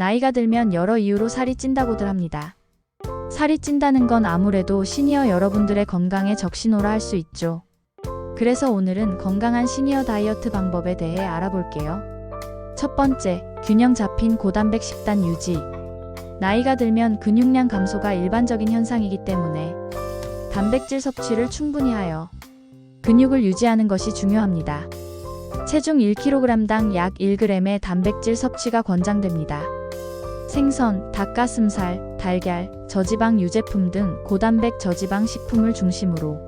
나이가 들면 여러 이유로 살이 찐다고들 합니다. 살이 찐다는 건 아무래도 시니어 여러분들의 건강에 적신호라 할 수 있죠. 그래서 오늘은 건강한 시니어 다이어트 방법에 대해 알아볼게요. 첫 번째, 균형 잡힌 고단백 식단 유지. 나이가 들면 근육량 감소가 일반적인 현상이기 때문에 단백질 섭취를 충분히 하여 근육을 유지하는 것이 중요합니다. 체중 1kg당 약 1g의 단백질 섭취가 권장됩니다. 생선, 닭가슴살, 달걀, 저지방 유제품 등 고단백 저지방 식품을 중심으로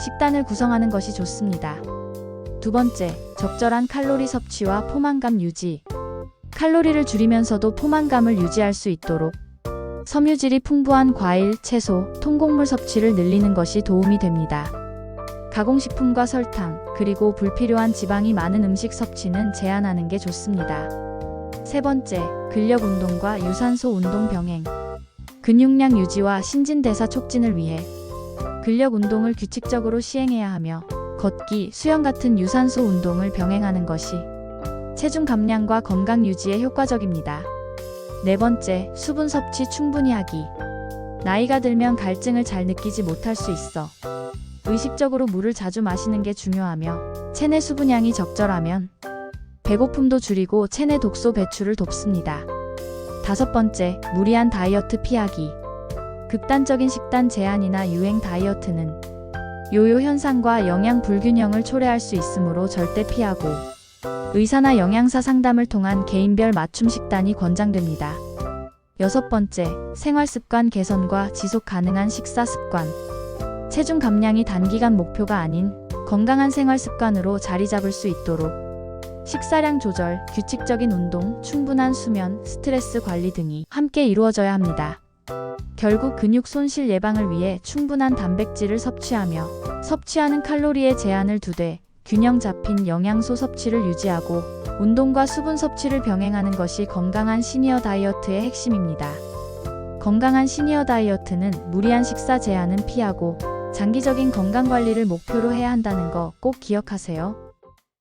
식단을 구성하는 것이 좋습니다. 두 번째, 적절한 칼로리 섭취와 포만감 유지. 칼로리를 줄이면서도 포만감을 유지할 수 있도록 섬유질이 풍부한 과일, 채소, 통곡물 섭취를 늘리는 것이 도움이 됩니다. 가공식품과 설탕, 그리고 불필요한 지방이 많은 음식 섭취는 제한하는 게 좋습니다. 세 번째, 근력 운동과 유산소 운동 병행. 근육량 유지와 신진대사 촉진을 위해 근력 운동을 규칙적으로 시행해야 하며 걷기, 수영 같은 유산소 운동을 병행하는 것이 체중 감량과 건강 유지에 효과적입니다. 네 번째, 수분 섭취 충분히 하기. 나이가 들면 갈증을 잘 느끼지 못할 수 있어 의식적으로 물을 자주 마시는 게 중요하며 체내 수분량이 적절하면 배고픔도 줄이고 체내 독소 배출을 돕습니다. 다섯 번째, 무리한 다이어트 피하기. 극단적인 식단 제한이나 유행 다이어트는 요요 현상과 영양 불균형을 초래할 수 있으므로 절대 피하고 의사나 영양사 상담을 통한 개인별 맞춤 식단이 권장됩니다. 여섯 번째, 생활 습관 개선과 지속 가능한 식사 습관. 체중 감량이 단기간 목표가 아닌 건강한 생활 습관으로 자리 잡을 수 있도록 식사량 조절, 규칙적인 운동, 충분한 수면, 스트레스 관리 등이 함께 이루어져야 합니다. 결국 근육 손실 예방을 위해 충분한 단백질을 섭취하며 섭취하는 칼로리의 제한을 두되 균형 잡힌 영양소 섭취를 유지하고 운동과 수분 섭취를 병행하는 것이 건강한 시니어 다이어트의 핵심입니다. 건강한 시니어 다이어트는 무리한 식사 제한은 피하고 장기적인 건강 관리를 목표로 해야 한다는 거 꼭 기억하세요.